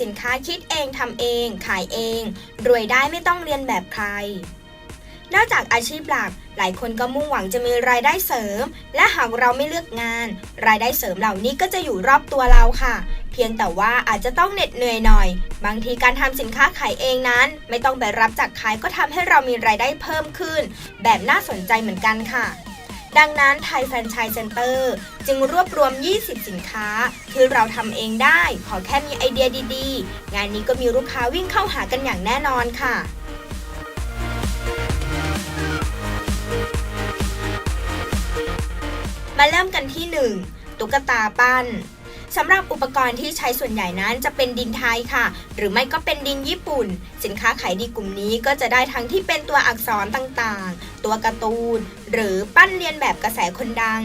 สินค้าคิดเองทำเอง ขายเอง รวยได้ไม่ต้องเรียนแบบใคร นอกจากอาชีพหลัก หลายคนก็มุ่งหวังจะมีรายได้เสริม และหากเราไม่เลือกงาน รายได้เสริมเหล่านี้ก็จะอยู่รอบตัวเราค่ะ เพียงแต่ว่าอาจจะต้องเหน็ดเหนื่อยหน่อย บางทีการทำสินค้าขายเองนั้น ไม่ต้องไปรับจากขายก็ทำให้เรามีรายได้เพิ่มขึ้น แบบน่าสนใจเหมือนกันค่ะ ดังนั้นไทยแฟรนไชส์เซ็นเตอร์จึงรวบรวม 20 สินค้า ที่เราทำเองได้ ขอแค่มีไอเดียดีๆ งานนี้ก็มีลูกค้าวิ่งเข้าหากันอย่างแน่นอนค่ะมาเริ่มกันที่ 1 ตุ๊กตาปั้น สำหรับอุปกรณ์ที่ใช้ส่วนใหญ่นั้นจะเป็นดินไทยค่ะ หรือไม่ก็เป็นดินญี่ปุ่น สินค้าขายดีกลุ่มนี้ก็จะได้ทั้งที่เป็นตัวอักษรต่างๆ ตัวการ์ตูน หรือปั้นเรียนแบบกระแสคนดัง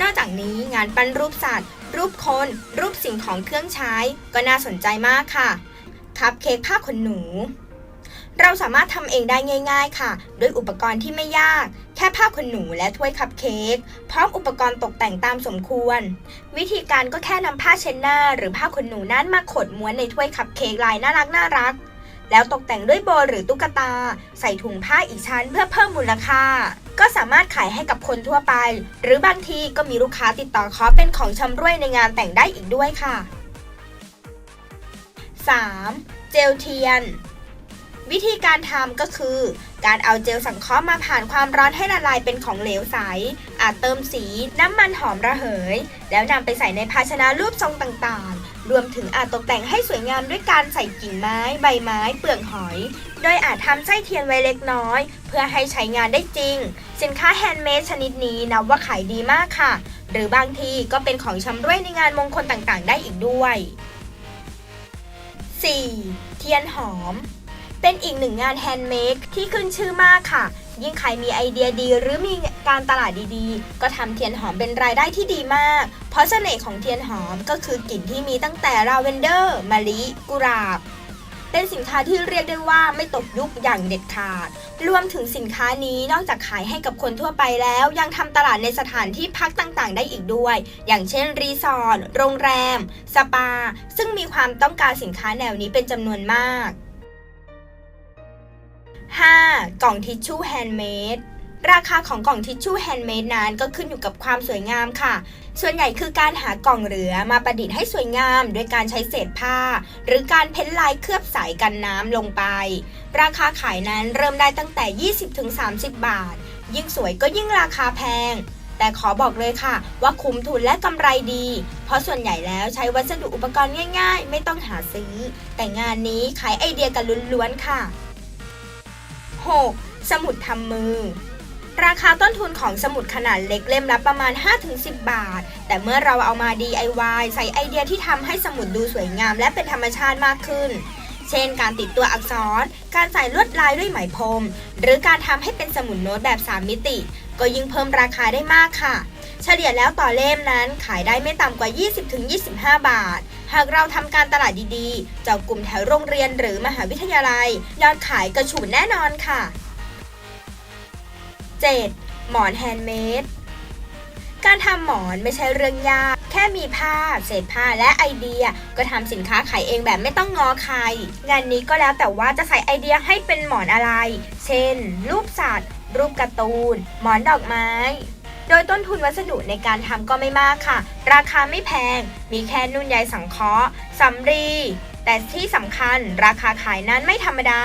นอกจากนี้งานปั้นรูปสัตว์ รูปคน รูปสิ่งของเครื่องใช้ ก็น่าสนใจมากค่ะคัพเค้กผ้าขนหนู เราสามารถทำเองได้ง่าย ๆ ค่ะ ด้วยอุปกรณ์ที่ไม่ยาก แค่ผ้าขนหนูและถ้วยคัพเค้กพร้อมอุปกรณ์ตกแต่งตามสมควร วิธีการก็แค่นำผ้าเช็ดหน้า หรือผ้าขนหนูนั้นมาขดม้วนในถ้วยคัพเค้กลายน่ารักน่ารัก แล้วตกแต่งด้วยโบหรือตุ๊กตา ใส่ถุงผ้าอีกชั้นเพื่อเพิ่มมูลค่า ก็สามารถขายให้กับคนทั่วไป หรือบางทีก็มีลูกค้าติดต่อขอเป็นของชำร่วยในงานแต่งได้อีกด้วยค่ะ 3. เจลเทียน วิธีการทำก็คือ การเอาเจลสังเคราะห์มาผ่านความร้อนให้ละลายเป็นของเหลวใส อาจเติมสีน้ำมันหอมระเหย แล้วนำไปใส่ในภาชนะรูปทรงต่างๆ รวมถึงอาจตกแต่งให้สวยงามด้วยการใส่กิ่งไม้ ใบไม้ เปลือกหอย โดยอาจทำไส้เทียนไว้เล็กน้อย เพื่อให้ใช้งานได้จริง สินค้าแฮนด์เมดชนิดนี้นับว่าขายดีมากค่ะ หรือบางทีก็เป็นของชำร่วยในงานมงคลต่างๆ ได้อีกด้วย 4. เทียนหอม เป็นอีกหนึ่งงานแฮนด์เมดที่ขึ้นชื่อมากค่ะ ยิ่งใครมีไอเดียดีหรือมีการตลาดดีๆ ก็ทำเทียนหอมเป็นรายได้ที่ดีมาก เพราะเสน่ห์ของเทียนหอมก็คือกลิ่นที่มีตั้งแต่ลาเวนเดอร์มะลิกุหลาบ เป็นสินค้าที่เรียกได้ว่าไม่ตกยุคอย่างเด็ดขาด รวมถึงสินค้านี้นอกจากขายให้กับคนทั่วไปแล้ว ยังทำตลาดในสถานที่พักต่างๆ ได้อีกด้วย อย่างเช่นรีสอร์ทโรงแรม สปา ซึ่งมีความต้องการสินค้าแนวนี้เป็นจำนวนมาก 5. กล่องทิชชู่แฮนด์เมดราคาของกล่องทิชชู่แฮนด์เมดนั้นก็ขึ้นอยู่กับความสวยงามค่ะ ส่วนใหญ่คือการหากล่องเหลือมาประดิษฐ์ให้สวยงามโดยการใช้เศษผ้า หรือการเพ้นลายเคลือบสายกันน้ำลงไป ราคาขายนั้นเริ่มได้ตั้งแต่ 20-30 บาท ยิ่งสวยก็ยิ่งราคาแพง แต่ขอบอกเลยค่ะ ว่าคุ้มทุนและกำไรดี เพราะส่วนใหญ่แล้วใช้วัสดุอุปกรณ์ง่าย ๆ ไม่ต้องหาซื้อ แต่งานนี้ขายไอเดียกันล้วนๆค่ะ 6. สมุดทำมือ ราคาต้นทุนของสมุดขนาดเล็กเล่มละประมาณ 5-10 บาท แต่เมื่อเราเอามา DIY ใส่ไอเดียที่ทำให้สมุดดูสวยงามและเป็นธรรมชาติมากขึ้น เช่น การติดตัวอักษร การใส่ลวดลายด้วยไหมพรม หรือการทำให้เป็นสมุดโน้ตแบบ 3 มิติ ก็ยิ่งเพิ่มราคาได้มากค่ะ เฉลี่ยแล้วต่อเล่มนั้นขายได้ไม่ต่ำกว่า 20-25 บาท หากเราทำการตลาดดีๆเจ้ากลุ่มแถวโรงเรียนหรือมหาวิทยาลัย ยอดขายกระฉูดแน่นอนค่ะ 7. หมอนแฮนด์เมดการทำหมอนไม่ใช่เรื่องยาก แค่มีผ้าเศษผ้าและไอเดีย ก็ทำสินค้าขายเองแบบไม่ต้องงอใคร งานนี้ก็แล้วแต่ว่าจะใส่ไอเดียให้เป็นหมอนอะไร เช่น รูปสัตว์ รูปการ์ตูน หมอนดอกไม้ โดยต้นทุนวัสดุในการทำก็ไม่มากค่ะ ราคาไม่แพง มีแค่นุ่นใยสังเคราะห์สำรี แต่ที่สำคัญราคาขายนั้นไม่ธรรมดา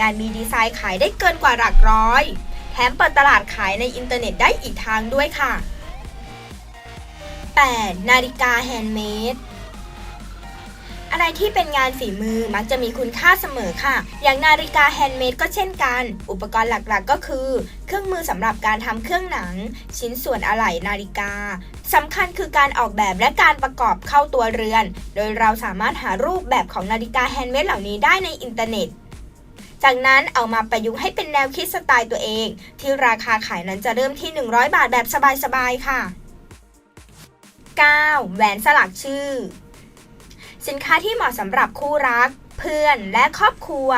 งานมีดีไซน์ขายได้เกินกว่าหลักร้อย แถมเปิดตลาดขายในอินเทอร์เน็ตได้อีกทางด้วยค่ะ 8. นาฬิกาแฮนด์เมด อะไรที่เป็นงานฝีมือมักจะมีคุณค่าเสมอค่ะ อย่างนาฬิกาแฮนด์เมดก็เช่นกัน อุปกรณ์หลักๆก็คือ เครื่องมือสำหรับการทำเครื่องหนัง ชิ้นส่วนอะไหล่นาฬิกาสำคัญคือการออกแบบและการประกอบเข้าตัวเรือน โดยเราสามารถหารูปแบบของนาฬิกาแฮนด์เมดเหล่านี้ได้ในอินเทอร์เน็ตจากนั้นเอามาประยุกต์ให้เป็นแนวคิดสไตล์ตัวเอง ที่ราคาขายนั้นจะเริ่มที่ 100 บาทแบบสบายๆ ค่ะ 9. แหวนสลักชื่อ สินค้าที่เหมาะสำหรับคู่รัก เพื่อนและครอบครัว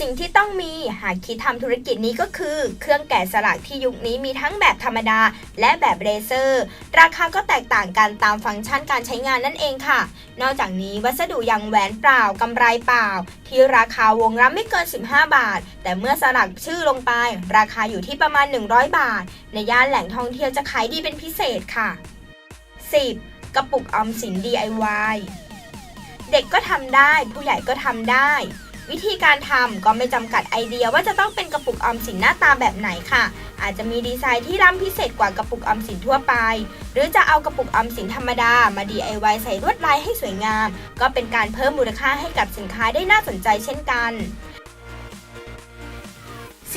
สิ่งที่ต้องมีหากคิดทำธุรกิจนี้ก็คือ เครื่องแกะสลักที่ยุคนี้มีทั้งแบบธรรมดา และแบบเลเซอร์ ราคาก็แตกต่างกันตามฟังก์ชันการใช้งานนั่นเองค่ะ นอกจากนี้วัสดุอย่างแหวนเปล่ากำไรเปล่า ที่ราคาวงละไม่เกิน 15 บาท แต่เมื่อสลักชื่อลงไป ราคาอยู่ที่ประมาณ 100 บาท ในย่านแหล่งท่องเที่ยวจะขายดีเป็นพิเศษค่ะ 10. กระปุกออมสิน DIY เด็กก็ทำได้ ผู้ใหญ่ก็ทำได้ วิธีการทำก็ไม่จำกัดไอเดียว่าจะต้องเป็นกระปุกออมสินหน้าตาแบบไหนค่ะ อาจจะมีดีไซน์ที่ล้ำพิเศษกว่ากระปุกออมสินทั่วไป หรือจะเอากระปุกออมสินธรรมดามา DIY ใส่ลวดลายให้สวยงาม ก็เป็นการเพิ่มมูลค่าให้กับสินค้าได้น่าสนใจเช่นกัน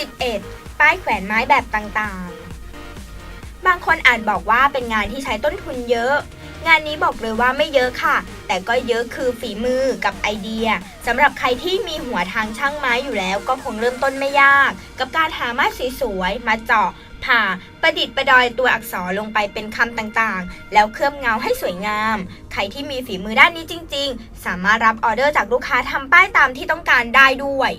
11. ป้ายแขวนไม้แบบต่างๆ บางคนอาจบอกว่าเป็นงานที่ใช้ต้นทุนเยอะ งานนี้บอกเลยว่าไม่เยอะค่ะ แต่ก็เยอะคือฝีมือกับไอเดียสำหรับใครที่มีหัวทางช่างไม้อยู่แล้ว ก็คงเริ่มต้นไม่ยาก กับการหาไม้สวยๆมาเจาะผ่าประดิษฐ์ประดอยตัวอักษรลงไปเป็นคำต่างๆ แล้วเคลือบเงาให้สวยงาม ใครที่มีฝีมือด้านนี้จริง ๆ สามารถรับออเดอร์จากลูกค้าทำป้ายตามที่ต้องการได้ด้วย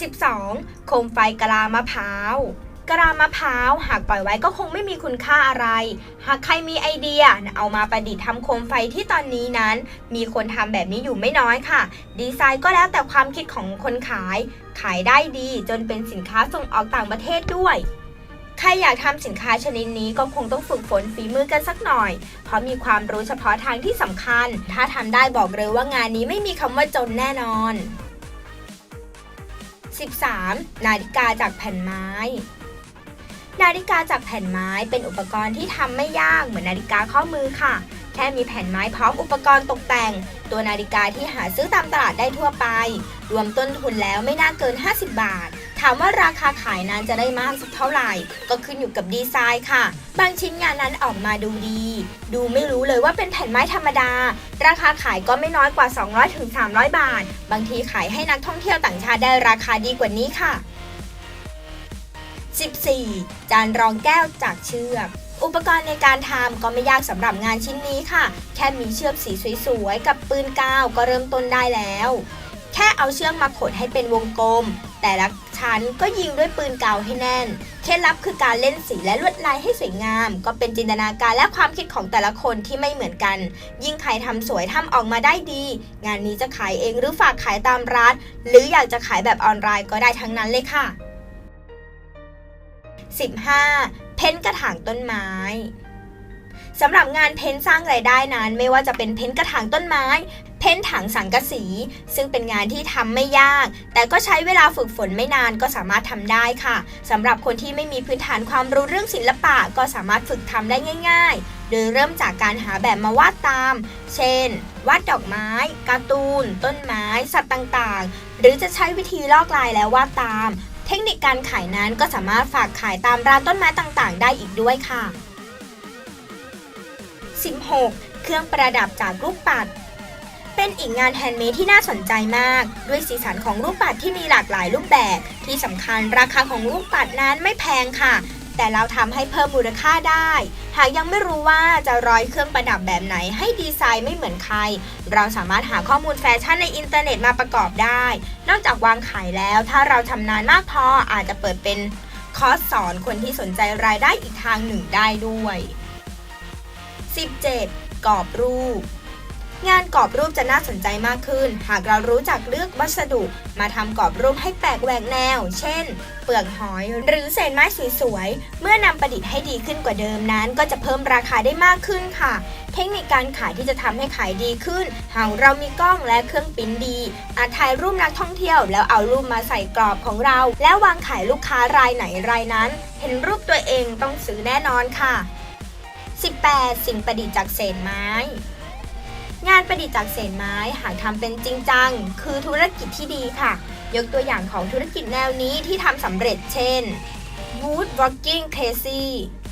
12. โคมไฟกะลามะพร้าว กะลามะพร้าวหากปล่อยไว้ก็คงไม่มีคุณค่าอะไร หากใครมีไอเดียเอามาประดิษฐ์ทำโคมไฟที่ตอนนี้นั้น มีคนทำแบบนี้อยู่ไม่น้อยค่ะ ดีไซน์ก็แล้วแต่ความคิดของคนขาย ขายได้ดีจนเป็นสินค้าส่งออกต่างประเทศด้วยใครอยากทำสินค้าชนิดนี้ก็คงต้องฝึกฝนฝีมือกันสักหน่อย เพราะมีความรู้เฉพาะทางที่สำคัญ ถ้าทำได้บอกเลยว่างานนี้ไม่มีคำว่าจนแน่นอน 13. นาฬิกาจากแผ่นไม้ นาฬิกาจากแผ่นไม้เป็นอุปกรณ์ที่ทำไม่ยากเหมือนนาฬิกาข้อมือค่ะ แค่มีแผ่นไม้พร้อมอุปกรณ์ตกแต่ง ตัวนาฬิกาที่หาซื้อตามตลาดได้ทั่วไป รวมต้นทุนแล้วไม่น่าเกิน 50 บาท ถามว่าราคาขายนั้นจะได้มากสักเท่าไหร่ ก็ขึ้นอยู่กับดีไซน์ค่ะ บางชิ้นงานนั้นออกมาดูดี ดูไม่รู้เลยว่าเป็นแผ่นไม้ธรรมดา ราคาขายก็ไม่น้อยกว่า 200-300 บาท บางทีขายให้นักท่องเที่ยวต่างชาติได้ราคาดีกว่านี้ค่ะ 14. จานรองแก้วจากเชือกอุปกรณ์ในการทำก็ไม่ยากสำหรับงานชิ้นนี้ค่ะ แค่มีเชือกสีสวยๆ กับปืนกาวก็เริ่มต้นได้แล้ว แค่เอาเชือกมาขดให้เป็นวงกลม แต่ละชั้นก็ยิงด้วยปืนกาวให้แน่น เคล็ดลับคือการเล่นสีและลวดลายให้สวยงาม ก็เป็นจินตนาการและความคิดของแต่ละคนที่ไม่เหมือนกัน ยิ่งใครทำสวยทำออกมาได้ดี งานนี้จะขายเองหรือฝากขายตามร้าน หรืออยากจะขายแบบออนไลน์ก็ได้ทั้งนั้นเลยค่ะ 15. เพ้นท์กระถางต้นไม้สำหรับงานเพ้นท์สร้างรายได้นั้น ไม่ว่าจะเป็นเพ้นท์กระถางต้นไม้ เพ้นท์ถังสังกะสี ซึ่งเป็นงานที่ทำไม่ยาก แต่ก็ใช้เวลาฝึกฝนไม่นานก็สามารถทำได้ค่ะสำหรับคนที่ไม่มีพื้นฐานความรู้เรื่องศิลปะก็สามารถฝึกทำได้ง่าย ๆ โดยเริ่มจากการหาแบบมาวาดตาม เช่น วาดดอกไม้ การ์ตูน ต้นไม้ สัตว์ต่างๆ หรือจะใช้วิธีลอกลายแล้ววาดตาม เทคนิคการขายนั้นก็สามารถฝากขายตามร้านต้นไม้ต่างๆ ได้อีกด้วยค่ะ 16. เครื่องประดับจากรูปปัด เป็นอีกงานแฮนด์เมดที่น่าสนใจมาก ด้วยสีสันของรูปปัดที่มีหลากหลายรูปแบบ ที่สำคัญราคาของรูปปัดนั้นไม่แพงค่ะ แต่เราทำให้เพิ่มมูลค่าได้ หากยังไม่รู้ว่าจะร้อยเครื่องประดับแบบไหนให้ดีไซน์ไม่เหมือนใคร เราสามารถหาข้อมูลแฟชั่นในอินเทอร์เน็ตมาประกอบได้ นอกจากวางขายแล้ว ถ้าเราชำนาญมากพออาจจะเปิดเป็นคอร์สสอนคนที่สนใจรายได้อีกทางหนึ่งได้ด้วย 17. กรอบรูป งานกรอบรูปจะน่าสนใจมากขึ้น หากเรารู้จักเลือกวัสดุ มาทำกรอบรูปให้แปลกแหวกแนว เช่น เปลือกหอย หรือเศษไม้สวยๆ เมื่อนำประดิษฐ์ให้ดีขึ้นกว่าเดิมนั้น ก็จะเพิ่มราคาได้มากขึ้นค่ะ เทคนิคการขายที่จะทำให้ขายดีขึ้น หากเรามีกล้องและเครื่องปิ้นดี อาจถ่ายรูปนักท่องเที่ยว แล้วเอารูปมาใส่กรอบของเรา แล้ววางขายลูกค้ารายไหนรายนั้น เห็นรูปตัวเองต้องซื้อแน่นอนค่ะ 18. สิ่งประดิษฐ์จากเศษไม้ งานประดิษฐ์จากเศษไม้หากทำเป็นจริงจัง คือธุรกิจที่ดีค่ะ ยกตัวอย่างของธุรกิจแนวนี้ที่ทำสำเร็จเช่น Wood Walking Crazy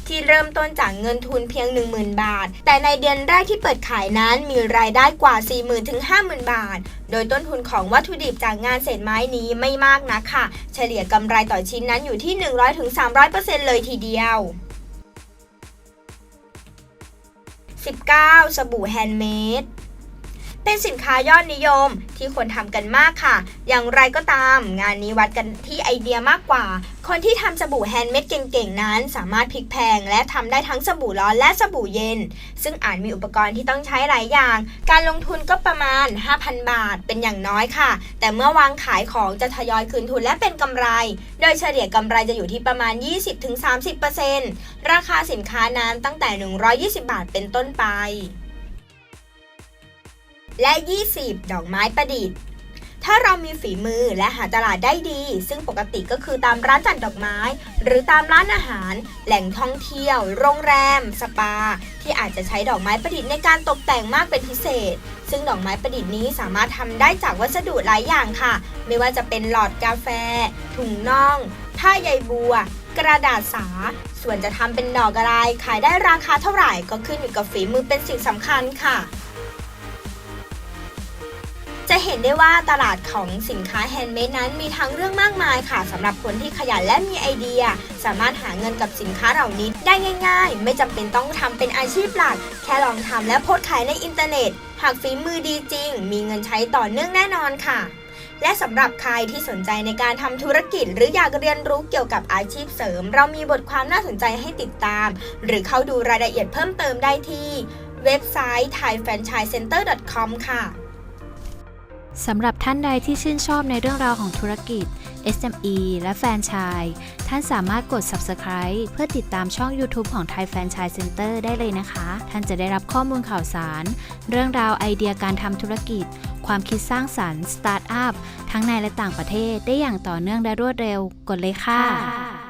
ที่เริ่มต้นจากเงินทุนเพียง 10,000 บาท แต่ในเดือนแรกที่เปิดขายนั้นมีรายได้กว่า 40,000ถึง50,000 บาท โดยต้นทุนของวัตถุดิบจากงานเศษไม้นี้ไม่มากนักค่ะ เฉลี่ยกำไรต่อชิ้นนั้นอยู่ที่ 100-300%เลยทีเดียว 19. สบู่แฮนด์เมด เป็นสินค้ายอดนิยมที่คนทำกันมากค่ะ อย่างไรก็ตาม งานนี้วัดกันที่ไอเดียมากกว่า คนที่ทำสบู่แฮนด์เมดเก่งๆ นั้น สามารถพลิกแพลงและทำได้ทั้งสบู่ร้อนและสบู่เย็น ซึ่งอาจมีอุปกรณ์ที่ต้องใช้หลายอย่าง การลงทุนก็ประมาณ 5,000 บาทเป็นอย่างน้อยค่ะ แต่เมื่อวางขายของจะทยอยคืนทุนและเป็นกำไร โดยเฉลี่ยกำไรจะอยู่ที่ประมาณ 20-30%ราคาสินค้านั้นตั้งแต่ 120 บาทเป็นต้นไป และ 20 ดอกไม้ประดิษฐ์ ถ้าเรามีฝีมือและหาตลาดได้ดี ซึ่งปกติก็คือตามร้านจัดดอกไม้ หรือตามร้านอาหาร แหล่งท่องเที่ยว โรงแรม สปา ที่อาจจะใช้ดอกไม้ประดิษฐ์ในการตกแต่งมากเป็นพิเศษ ซึ่งดอกไม้ประดิษฐ์นี้สามารถทำได้จากวัสดุหลายอย่างค่ะ ไม่ว่าจะเป็นหลอดกาแฟ ถุงน่อง ผ้าใยบัวกระดาษสา ส่วนจะทำเป็นดอกอะไร ขายได้ราคาเท่าไหร่ก็ขึ้นอยู่กับฝีมือเป็นสิ่งสำคัญค่ะ จะเห็นได้ว่าตลาดของสินค้าแฮนด์เมดนั้นมีทั้งเรื่องมากมายค่ะสำหรับคนที่ขยันและมีไอเดีย สามารถหาเงินกับสินค้าเหล่านี้ได้ง่าย ๆ ไม่จำเป็นต้องทำเป็นอาชีพหลัก แค่ลองทำและโพสขายในอินเทอร์เน็ต หากฝีมือดีจริง มีเงินใช้ต่อเนื่องแน่นอนค่ะ และสำหรับใครที่สนใจในการทำธุรกิจ หรืออยากเรียนรู้เกี่ยวกับอาชีพเสริม เรามีบทความน่าสนใจให้ติดตาม หรือเข้าดูรายละเอียดเพิ่มเติมได้ที่เว็บไซต์ thaifranchisecenter.com ค่ะ สำหรับท่านใดที่ชื่นชอบในเรื่องราวของธุรกิจ SME และแฟรนไชส์ท่านสามารถกด Subscribe เพื่อติดตามช่อง YouTube ของ Thai Franchise Center ได้เลยนะคะ ท่านจะได้รับข้อมูลข่าวสาร เรื่องราวไอเดียการทำธุรกิจ ความคิดสร้างสรรค์สตาร์ทอัพทั้งในและต่างประเทศได้อย่างต่อเนื่องและรวดเร็ว กดเลยค่ะ